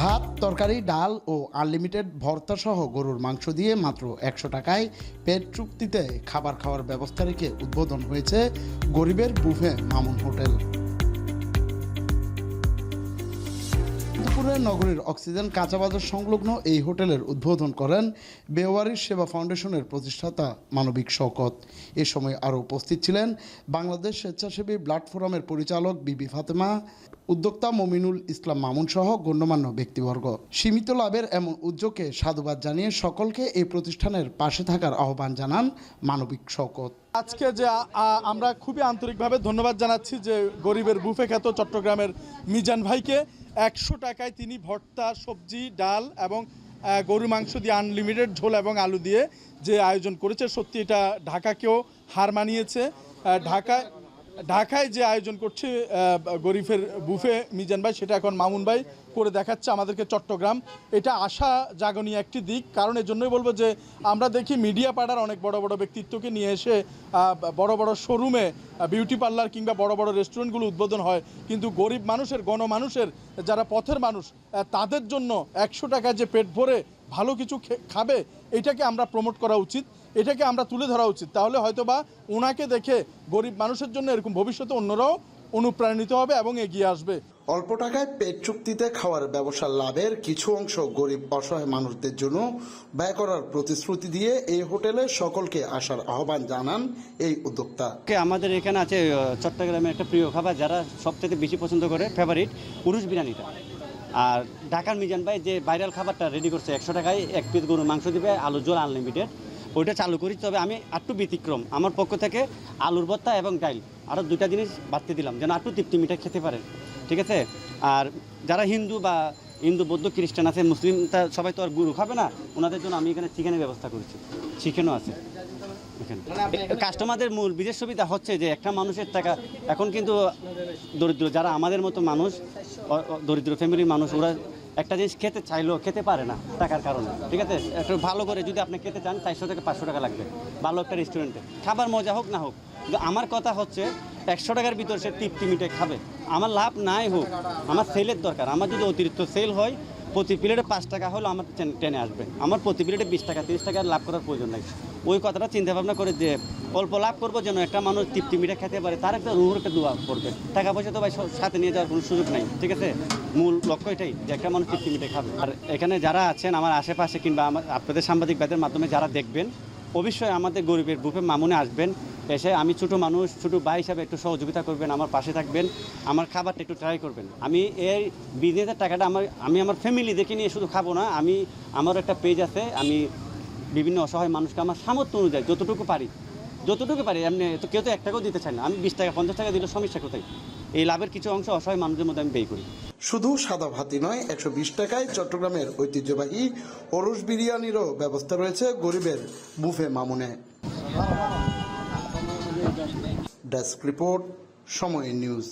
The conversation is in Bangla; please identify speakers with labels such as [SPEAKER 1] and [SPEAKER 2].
[SPEAKER 1] ভাত, তরকারি, ডাল ও আনলিমিটেড ভর্তা সহ গরুর মাংস দিয়ে মাত্র একশো টাকায় পেট চুক্তিতে খাবার খাওয়ার ব্যবস্থা রেখে উদ্বোধন হয়েছে গরিবের বুফে মামুন হোটেল। নগরীর অক্সিজেন কাঁচাবাজার সংলগ্ন এই হোটেলের উদ্বোধন করেন বেওয়ারির সেবা ফাউন্ডেশনের প্রতিষ্ঠাতা মানবিক শওকত। এ সময় আরও উপস্থিত ছিলেন বাংলাদেশ স্বেচ্ছাসেবী ব্লাড ফোরামের পরিচালক বিবি ফাতেমা, উদ্যোক্তা মমিনুল ইসলাম মামুন সহ গণ্যমান্য ব্যক্তিবর্গ। সীমিত লাভের এমন উদ্যোগকে সাধুবাদ জানিয়ে সকলকে এই প্রতিষ্ঠানের পাশে থাকার আহ্বান জানান মানবিক শওকত।
[SPEAKER 2] আজকে যে আমরা খুবই আন্তরিকভাবে ধন্যবাদ জানাচ্ছি যে গরিবের বুফে খ্যাত চট্টগ্রামের মিজান ভাইকে। একশো টাকায় তিনি ভর্তা, সবজি, ডাল এবং গরু মাংস দিয়ে আনলিমিটেড ঝোল এবং আলু দিয়ে যে আয়োজন করেছে, সত্যি এটা ঢাকাকেও হার মানিয়েছে। ঢাকায় ঢাকায় যে আয়োজন করছে আহ, গরিবের বুফে মিজান ভাই সেটা এখন মামুন ভাই করে দেখাচ্ছে আমাদেরকে চট্টগ্রাম। এটা আশা জাগনী একটি দিক। কারণ এর জন্যই বলব যে আমরা দেখি মিডিয়া পাড়ার অনেক বড় বড় ব্যক্তিত্বকে নিয়ে এসে বড় বড় শোরুমে বিউটি পার্লার কিংবা বড় বড় রেস্টুরেন্টগুলো উদ্বোধন হয়। কিন্তু গরিব মানুষের গণমানুষের যারা পথের মানুষ তাদের জন্য একশো টাকা যে পেট ভরে ভালো কিছু খে- খাবে এটাকে আমরা প্রমোট করা উচিত এটাকে আমরা তুলে ধরা উচিত। তাহলে হয়তোবা ওনাকে দেখে গরিব মানুষের জন্য এরকম ভবিষ্যতে অন্যরাও অনুপ্রাণিত হবে এবং এগিয়ে আসবে।
[SPEAKER 1] অল্প টাকায় পেট চুক্তিতে খাওয়ার ব্যবসার লাভের কিছু অংশ গরিব অসহায় মানুষদের জন্য ব্যয় করার প্রতিশ্রুতি দিয়ে এই হোটেলে সকলকে আসার আহ্বান জানান এই উদ্যোক্তা।
[SPEAKER 3] কে আমাদের এখানে আছে চট্টগ্রামে একটা প্রিয় খাবার যারা সবথেকে বেশি পছন্দ করে ফেভারিট উরুষ বিরিয়ানিটা। আর ঢাকার মিজান ভাই যে ভাইরাল খাবারটা রেডি করছে একশো টাকায়, এক পিস গরুর মাংস দিবে আলু জোল আনলিমিটেড ওইটা চালু করি, তবে আমি একটু ব্যতিক্রম। আমার পক্ষ থেকে আলুর ভর্তা এবং ডাইল আরও দুইটা জিনিস বাড়তে দিলাম, যেন একটু তৃপ্তি মিঠাই খেতে পারে ঠিক আছে? আর যারা হিন্দু বা হিন্দু, বৌদ্ধ, খ্রিস্টান আছে, মুসলিম, তা সবাই তো আর গুরু খাবে না, ওনাদের জন্য আমি এখানে চিকেনের ব্যবস্থা করেছি। চিকেনও আছে। কাস্টমারদের মূল বিশেষ সুবিধা হচ্ছে যে একটা মানুষের টাকা এখন কিন্তু দরিদ্র যারা আমাদের মতো মানুষ দরিদ্র ফ্যামিলির মানুষ ওরা একটা জিনিস খেতে চাইলেও খেতে পারে না টাকার কারণে ঠিক আছে? একটু ভালো করে যদি আপনি খেতে চান চারশো থেকে পাঁচশো টাকা লাগবে ভালো একটা রেস্টুরেন্টে খাবার মজা হোক না হোক কিন্তু আমার কথা হচ্ছে একশো টাকার ভিতর সে তৃপ্তি মিটে খাবে। আমার লাভ নাই হোক আমার সেলের দরকার। আমার যদি অতিরিক্ত সেল হয় প্রতি প্লেটে পাঁচ টাকা হলো আমার ট্রেনে আসবে। আমার প্রতি প্লেটে বিশ টাকা, তিরিশ টাকা লাভ করার প্রয়োজন নাই। ওই কথাটা চিন্তা ভাবনা করে যে অল্প লাভ করব যেন একটা মানুষ তৃপ্তি মিঠা খেতে পারে, তার একটা রুহুর একটা দোয়া করবে। টাকা পয়সা তো ভাই সাথে নিয়ে যাওয়ার কোনো সুযোগ নাই, ঠিক আছে? মূল লক্ষ্য এটাই যে একটা মানুষ তৃপ্তি মিঠে খাবে। আর এখানে যারা আছেন, আমার আশেপাশে কিংবা আমার আপনাদের সাংবাদিক ব্যাদের মাধ্যমে যারা দেখবেন অবশ্যই আমাদের গরিবের বুফে মামুনে আসবেন, এসে আমি ছোট মানুষ, ছোট ভাই হিসাবে একটু সহযোগিতা করবেন, আমার পাশে থাকবেন, আমার খাবারটা একটু ট্রাই করবেন। আমি এই বিজনেসের টাকাটা আমার, আমি আমার ফ্যামিলি দেখে নিয়ে শুধু খাব না, আমি, আমার একটা পেজ আছে, আমি বিভিন্ন অসহায় মানুষকে আমার সামর্থ্য অনুযায়ী যতটুকু পারি যতটুকু পারি, এমনি তো কেউ তো এক টাকাও দিতে চায় না, আমি বিশ টাকা, পঞ্চাশ টাকা দিলে সমস্যা কোথায়? এই লাভের কিছু অংশ অসহায় মানুষের মধ্যে আমি ব্যয় করি।
[SPEAKER 1] শুধু সাদা ভাতি নয়, একশো বিশ টাকায় চট্টগ্রামের ঐতিহ্যবাহী অরুষ বিরিয়ানিরও ব্যবস্থা রয়েছে গরিবের buffet মামুনে। Desk report, Somoy news.